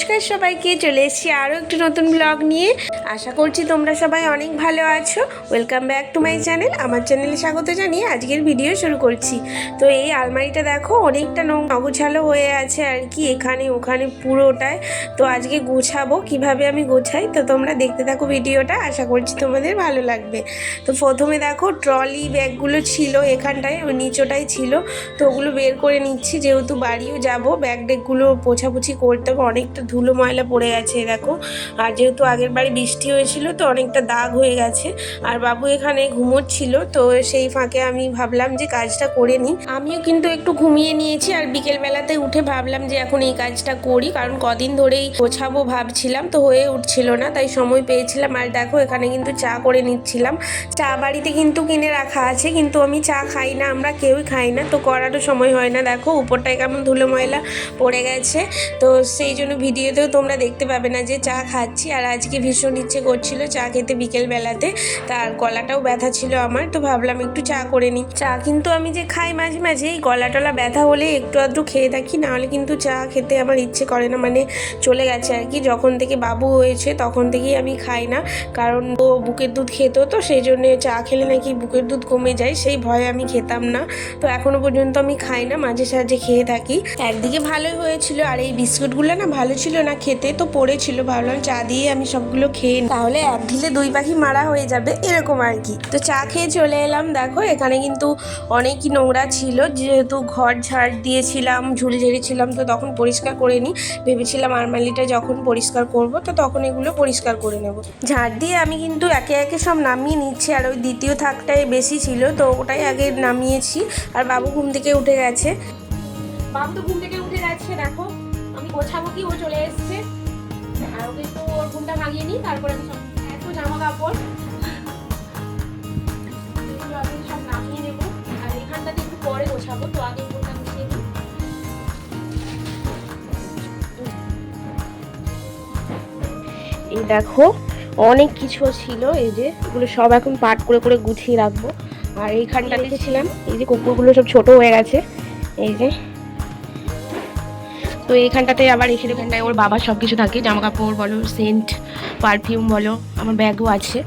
নমস্কার সবাইকে, চলে এসেছি আরও একটি নতুন ব্লগ নিয়ে। আশা করছি তোমরা সবাই অনেক ভালো আছো। Welcome back to my channel আমার চ্যানেলে স্বাগত জানিয়ে আজকের ভিডিও শুরু করছি। তো এই আলমারিটা দেখো, অনেকটা অগোছালো হয়ে আছে আর কি, এখানে ওখানে পুরোটায় তো আজকে গোছাবো, কীভাবে আমি গোছাই, তো তোমরা দেখতে থাকো ভিডিওটা আশা করছি তোমাদের ভালো লাগবে। তো প্রথমে দেখো ট্রলি ব্যাগগুলো ছিল এখানটায়, ওই নিচোটাই ছিল। তো ওগুলো বের করে নিচ্ছি, যেহেতু বাড়িও যাব ব্যাগ ডেকগুলো পোছাপুছি করতে হবে, অনেকটা ধুলো ময়লা পড়ে গেছে, দেখো। আর যেহেতু আগের বাড়ি বৃষ্টি হয়েছিল, তো অনেকটা দাগ হয়ে গেছে। আর বাবু এখানে ঘুমোচ্ছিল, তো সেই ফাঁকে আমি ভাবলাম যে কাজটা করে নিই। আমিও কিন্তু একটু ঘুমিয়ে নিয়েছি, আর বিকেলবেলাতে উঠে ভাবলাম যে এখন এই কাজটা করি, কারণ কদিন ধরেই গোছাবো ভাবছিলাম, তো হয়ে উঠছিল না, তাই সময় পেয়েছিলাম। আর দেখো, এখানে কিন্তু চা করে নিচ্ছিলাম। চা বাড়িতে কিন্তু কিনে রাখা আছে, কিন্তু আমি চা খাই না, আমরা কেউই খাই না, তো করারও সময় হয় না। দেখো, উপরটায় কেমন ধুলো ময়লা পড়ে গেছে, তো সেই জন্য ভিডিওতেও তোমরা দেখতে পাবে না যে চা খাচ্ছি আর আজকে ভীষণ ইচ্ছে করছিল চা খেতে বিকেলবেলাতে। তার গলাটাও ব্যথা ছিল আমার, তো ভাবলাম একটু চা করে নিই। চা কিন্তু আমি যে খাই মাঝে মাঝে, এই গলা টলা ব্যথা হলে একটু আধটু খেয়ে থাকি, নাহলে কিন্তু চা খেতে আমার ইচ্ছে করে না মানে চলে গেছে আর কি। যখন থেকে বাবু হয়েছে তখন থেকেই আমি খাই না, কারণ ও বুকের দুধ খেত তো, সেই জন্য চা খেলে নাকি বুকের দুধ কমে যায়, সেই ভয়ে আমি খেতাম না। তো এখনও পর্যন্ত আমি খাই না, মাঝে সাঝে খেয়ে থাকি। একদিকে ভালোই হয়েছিল, আর এই বিস্কুটগুলো না ভালো ছিল না, খেতে তো পড়েছিল। ভাবলাম চা দিয়ে আমি সবগুলো খেয়ে তাহলে এক ঢিলে দুই পাখি মারা হয়ে যাবে, এরকম আর কি। তো চা খেয়ে চলে এলাম, দেখো, এখানে কিন্তু অনেকই নোংরা ছিল। যেহেতু ঘর ঝাড় দিয়েছিলাম ঝুল ঝেড়েছিলাম, তো তখন পরিষ্কার করে নিই ভেবেছিলাম আরমালিটা যখন পরিষ্কার করব, তো তখন এগুলো পরিষ্কার করে নেব। ঝাড় দিয়ে আমি কিন্তু একে একে সব নামিয়ে নিচ্ছি, আর ওই দ্বিতীয় থাকটাই বেশি ছিল, তো ওটাই আগে নামিয়েছি। আর বাবু ঘুম থেকে উঠে গেছে। বাবু তো ঘুম থেকে উঠে গেছে, দেখো। গোছাবো কি ও চলে এসছে। আর ওকে একটু ওর ঘুমটা ভাঙিয়ে নিই তারপরে আমি সব এত জামা কাপড় এগুলো আমি সব নামিয়ে নেব। আর এখানটাতে একটু পরে গোছাবো তো আগে ঘুমটা গুছিয়ে নিই। এই দেখো অনেক কিছু ছিল এই যে এগুলো সব এখন পাট করে করে গুছিয়ে রাখব। আর এইখানটা দেখেছিলাম এই যে কুকুরগুলো সব ছোট হয়ে গেছে। এই যে তো এইখানটাতে আবার এখানে এখানটায় ওর বাবার সব কিছু থাকে জামা কাপড় বলো সেন্ট পারফিউম বলো, আমার ব্যাগও আছে।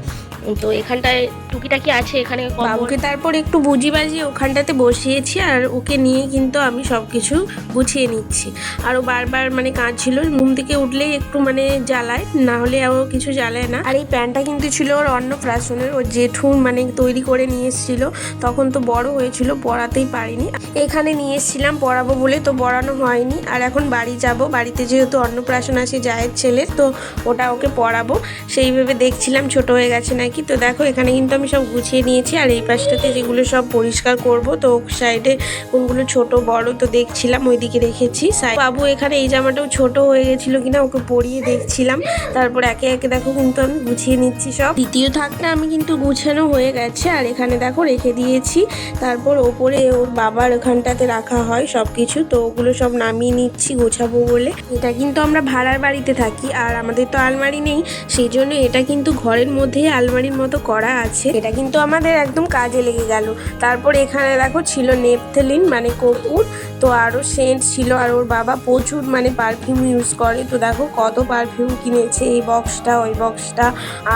তো এখানটায় টুকিটাকি আছে, এখানে বাবুকে তারপর একটু বুঝি বাজি ওখানটাতে বসিয়েছি, আর ওকে নিয়ে কিন্তু আমি সব কিছু গুছিয়ে নিচ্ছি। আর ও বারবার মানে কাঁদছিল ঘুম থেকে উঠলেই একটু মানে জ্বালায়, না হলে ও কিছু জ্বালায় না। আর এই প্যান্টটা কিন্তু ছিল ওর অন্নপ্রাশনের ওর জেঠু মানে তৈরি করে নিয়ে এসেছিল, তখন তো বড় হয়েছিল, পড়াতেই পারিনি। এখানে নিয়ে এসেছিলাম, পড়াবো বলে তো পড়ানো হয়নি, আর এখন বাড়ি যাব। বাড়িতে যেহেতু অন্নপ্রাশন আছে, জায়ের ছেলে তো ওটা ওকে পড়াবো। সেই ভেবে দেখছিলাম ছোট হয়ে গেছে নাকি তো, দেখো এখানে কিন্তু আমি সব গুছিয়ে নিয়েছি আর এই পাশটাতে যেগুলো সব পরিষ্কার করব, তো সাইডে কোনগুলো ছোট বড় তো দেখছিলাম, ওইদিকে রেখেছি। বাবু এখানে এই জামাটাও ছোট হয়ে গেছিল কিনা ওকে পরিয়ে দেখছিলাম। তারপর একে একে দেখো কিন্তু আমি গুছিয়ে নিচ্ছি সব। দ্বিতীয় থাকটা আমি কিন্তু গুছানো হয়ে গেছে আর এখানে দেখো রেখে দিয়েছি। তারপর ওপরে ওর বাবার ওখানটাতে রাখা হয় সব কিছু তো ওগুলো সব নামিয়ে নিচ্ছি গোছাবো বলে। এটা কিন্তু আমরা ভাড়ার বাড়িতে থাকি আর আমাদের তো আলমারি নেই, সেই জন্য এটা কিন্তু ঘরের মধ্যেই আলমারির মতো করা আছে। এটা কিন্তু আমাদের একদম কাজে লেগে গেল। তারপর এখানে দেখো ছিল নেপথেলিন মানে কপুর তো আরও সেন্ট ছিল আর ওর বাবা প্রচুর মানে পারফিউম ইউজ করে। তো দেখো কত পারফিউম কিনেছে এই বক্সটা ওই বক্সটা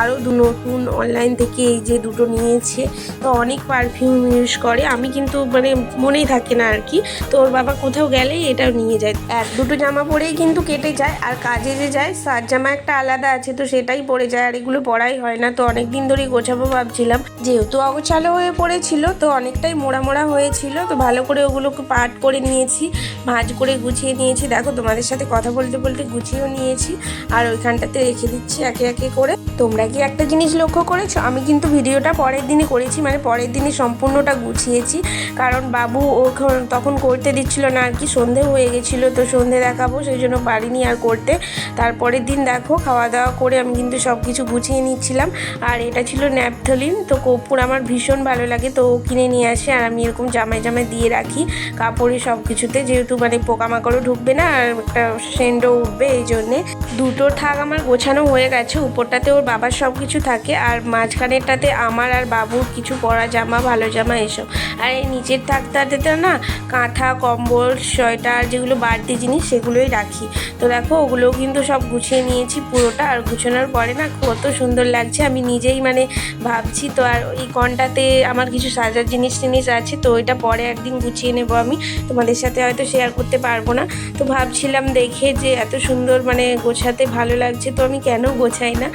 আরও দু নতুন অনলাইন থেকে এই যে দুটো নিয়েছে। তো অনেক পারফিউম ইউজ করে। আমি কিন্তু মানে মনেই থাকে না আর কি। তো ওর বাবা কোথাও গেলেই এটাও নিয়ে যায়। এক দুটো জামা পরেই কিন্তু কেটে যায়। আর কাজে যে যায় সার জামা একটা আলাদা আছে, তো সেটাই পরে যায়। আর এগুলো পরাই হয় না। তো অনেক দিন ধরেই গোছাবো ভাবছিলাম। যেহেতু অগোছালো হয়ে পড়েছিল, তো অনেকটাই মোড়া মোড়া হয়েছিল, তো ভালো করে ওগুলোকে পাট করে নিয়েছি, ভাঁজ করে গুছিয়ে নিয়েছি। দেখো তোমাদের সাথে কথা বলতে বলতে গুছিয়েও নিয়েছি, আর ওইখানটাতে রেখে দিচ্ছি একে একে করে। তোমরা কি একটা জিনিস লক্ষ্য করেছ? আমি কিন্তু ভিডিওটা পরের দিনই করেছি মানে পরের দিনই সম্পূর্ণটা গুছিয়েছি। কারণ বাবু ওখান তখন করতে দিচ্ছিল না, আর কি সন্ধে হয়ে গেছিল, তো সন্ধে দেখাবো, সেই জন্য পারিনি আর করতে। তারপরের দিন দেখো খাওয়া দাওয়া করে আমি কিন্তু সব কিছু গুছিয়ে নিচ্ছিলাম। আর এটা ছিল ন্যাপথলিন, তো কর্পূর আমার ভীষণ ভালো লাগে, তো ও কিনে নিয়ে আসে, আর আমি এরকম জামায় জামাই দিয়ে রাখি। কাপড়ে সব কিছুতে যেহেতু মানে পোকামাকড়ও ঢুকবে না, আর একটা সেন্ডও উঠবে, এই জন্যে। দুটো থাক আমার গোছানো হয়ে গেছে, উপরটাতে ওর বাবার সব কিছু থাকে আর মাঝখানেরটাতে আমার আর বাবুর কিছু পরা জামা, ভালো জামা এসব। আর এই নিচের থাকটাতে তো না কাঁথা, কম্বল, সোয়েটার যেগুলো বাড়তি জিনিস সেগুলোই রাখি। তো দেখো ওগুলোও কিন্তু সব গুছিয়ে নিয়েছি পুরোটা আর গুছানোর পরে না কত সুন্দর লাগছে। আমি নিজেই মানে ভাবছি তো আর এই কনটাতে আমার কিছু সাজার জিনিস টিনিস আছে তো ওইটা পরে একদিন গুছিয়ে নেব আমি। তোমাদের সাথে হয়তো শেয়ার করতে পারব না। তো ভাবছিলাম দেখে যে এত সুন্দর মানে গোছাতে ভালো লাগছে তো আমি কেন গোছাই না?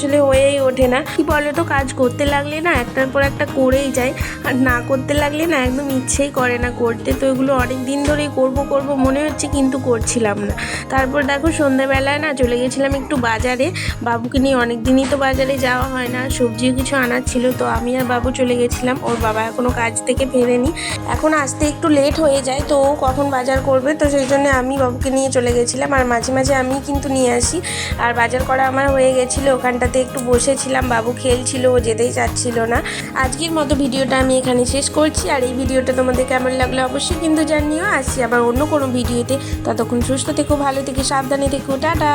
আসলে হয়েই ওঠে না। কি বলো তো, কাজ করতে লাগলে না একটার পর একটা করেই যায়। আর না করতে লাগলে না একদম ইচ্ছেই করে না করতে। তো এগুলো অনেক দিন ধরেই করব করব মনে হচ্ছে কিন্তু করছিলাম না। তারপর দেখো সন্ধ্যাবেলায় না চলে গেছিলাম একটু বাজারে। বাবুকে নিয়ে অনেক দিনই তো বাজারে যাওয়া হয় না, সবজিও কিছু আনার ছিল। তো আমি আর বাবু চলে গেছিলাম। ওর বাবা এখনও কাজ থেকে ফেরেনি। এখন আসতে একটু লেট হয়ে যায়। তো ও কখন বাজার করবে? তো সেই জন্য আমি বাবুকে নিয়ে চলে গেছিলাম। আর মাঝে মাঝে আমি কিন্তু নিয়ে আসি। আর বাজার করা আমার হয়ে গেছিল ওখানটাতে একটু বসেছিলাম, বাবু খেলছিল, ও যেতেই চাচ্ছিল না। আজকের মতো ভিডিওটা আমি এখানে শেষ করছি, আর এই ভিডিওটা তোমাদের কেমন লাগল অবশ্যই কিন্তু জানিও। আসছি আবার অন্য কোনো ভিডিওতে, ততক্ষণ সুস্থ থেকো, ভালো থেকে, সাবধানে থেকো, টাটা।